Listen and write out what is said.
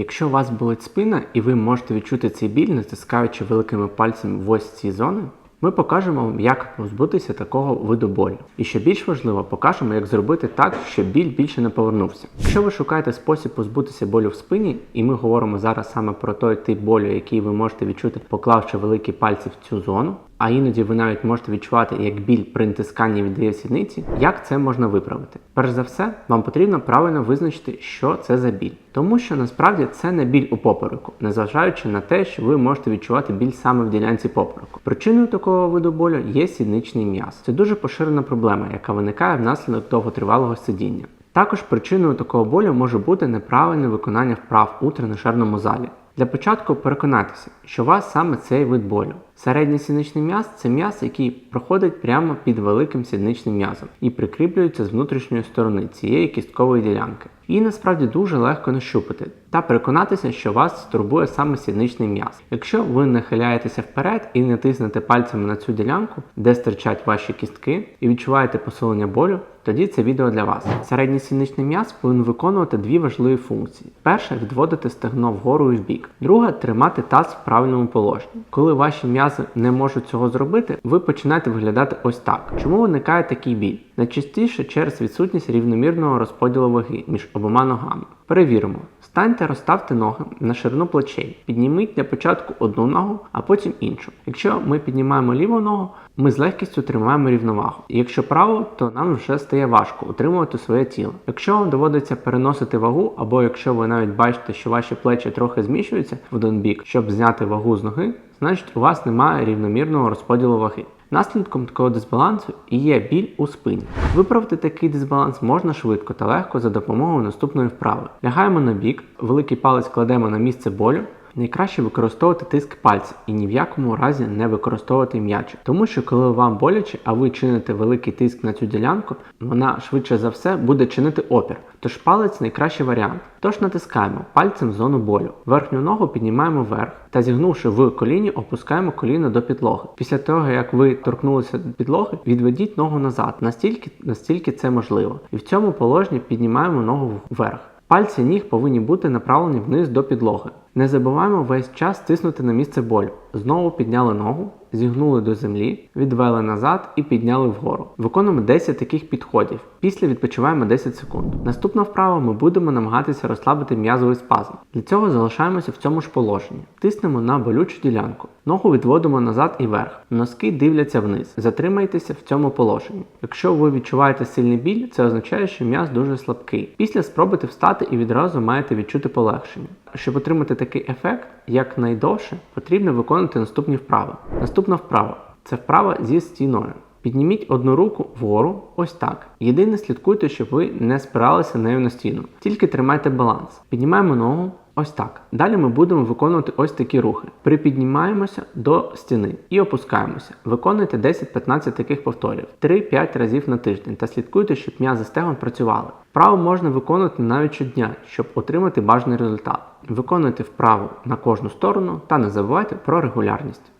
Якщо у вас болить спина і ви можете відчути цей біль, натискаючи великими пальцями в ось ці зони, ми покажемо вам, як позбутися такого виду болю. І що більш важливо, покажемо, як зробити так, щоб біль більше не повернувся. Якщо ви шукаєте спосіб позбутися болю в спині, і ми говоримо зараз саме про той тип болю, який ви можете відчути, поклавши великі пальці в цю зону, а іноді ви навіть можете відчувати, як біль при натисканні віддає в сідниці, як це можна виправити? Перш за все, вам потрібно правильно визначити, що це за біль. Тому що насправді це не біль у попереку, незважаючи на те, що ви можете відчувати біль саме в ділянці попереку. Причиною такого виду болю є сідничний м'яз. Це дуже поширена проблема, яка виникає внаслідок довготривалого сидіння. Також причиною такого болю може бути неправильне виконання вправ у тренажерному залі. Для початку переконайтеся, що у вас саме цей вид болю. Середній сідничний м'яз це м'яз, який проходить прямо під великим сідничним м'язом і прикріплюється з внутрішньої сторони цієї кісткової ділянки. Її насправді дуже легко нащупати та переконатися, що вас турбує саме сідничний м'яз. Якщо ви нахиляєтеся вперед і не тиснете пальцями на цю ділянку, де стирчать ваші кістки, і відчуваєте посилення болю, тоді це відео для вас. Середній сідничний м'яз повинен виконувати дві важливі функції: перша відводити стегно вгору і вбік, друга тримати таз в правильному положенні. Коли ваші м'язи не можуть цього зробити, ви починаєте виглядати ось так. Чому виникає такий біль? Найчастіше через відсутність рівномірного розподілу ваги між обома ногами. Перевіримо. Станьте, розставте ноги на ширину плечей. Підніміть для початку одну ногу, а потім іншу. Якщо ми піднімаємо ліву ногу, ми з легкістю тримаємо рівновагу. Якщо праву, то нам вже стає важко утримувати своє тіло. Якщо вам доводиться переносити вагу, або якщо ви навіть бачите, що ваші плечі трохи зміщуються в один бік, щоб зняти вагу з ноги, значить у вас немає рівномірного розподілу ваги. Наслідком такого дисбалансу і є біль у спині. Виправити такий дисбаланс можна швидко та легко за допомогою наступної вправи. Лягаємо на бік, великий палець кладемо на місце болю. Найкраще використовувати тиск пальців і ні в якому разі не використовувати м'ячик. Тому що коли вам боляче, а ви чините великий тиск на цю ділянку, вона швидше за все буде чинити опір. Тож палець найкращий варіант. Тож натискаємо пальцем в зону болю. Верхню ногу піднімаємо вверх та зігнувши в коліні, опускаємо коліно до підлоги. Після того, як ви торкнулися до підлоги, відведіть ногу назад, настільки, настільки це можливо. І в цьому положенні піднімаємо ногу вверх. Пальці ніг повинні бути направлені вниз до підлоги. Не забуваємо весь час тиснути на місце болю. Знову підняли ногу, зігнули до землі, відвели назад і підняли вгору. Виконуємо 10 таких підходів. Після відпочиваємо 10 секунд. Наступна вправа ми будемо намагатися розслабити м'язовий спазм. Для цього залишаємося в цьому ж положенні. Тиснемо на болючу ділянку. Ногу відводимо назад і вверх. Носки дивляться вниз. Затримайтеся в цьому положенні. Якщо ви відчуваєте сильний біль, це означає, що м'яз дуже слабкий. Після спробуйте встати і відразу маєте відчути полегшення. Щоб отримати такий ефект, якнайдовше, потрібно виконувати наступні вправи. Наступна вправа це вправа зі стіною. Підніміть одну руку вгору, ось так. Єдине слідкуйте, щоб ви не спиралися нею на стіну. Тільки тримайте баланс. Піднімаємо ногу. Ось так. Далі ми будемо виконувати ось такі рухи. Припіднімаємося до стіни і опускаємося. Виконуйте 10-15 таких повторів, 3-5 разів на тиждень та слідкуйте, щоб м'язи стегон працювали. Вправу можна виконувати навіть щодня, щоб отримати бажаний результат. Виконуйте вправу на кожну сторону та не забувайте про регулярність.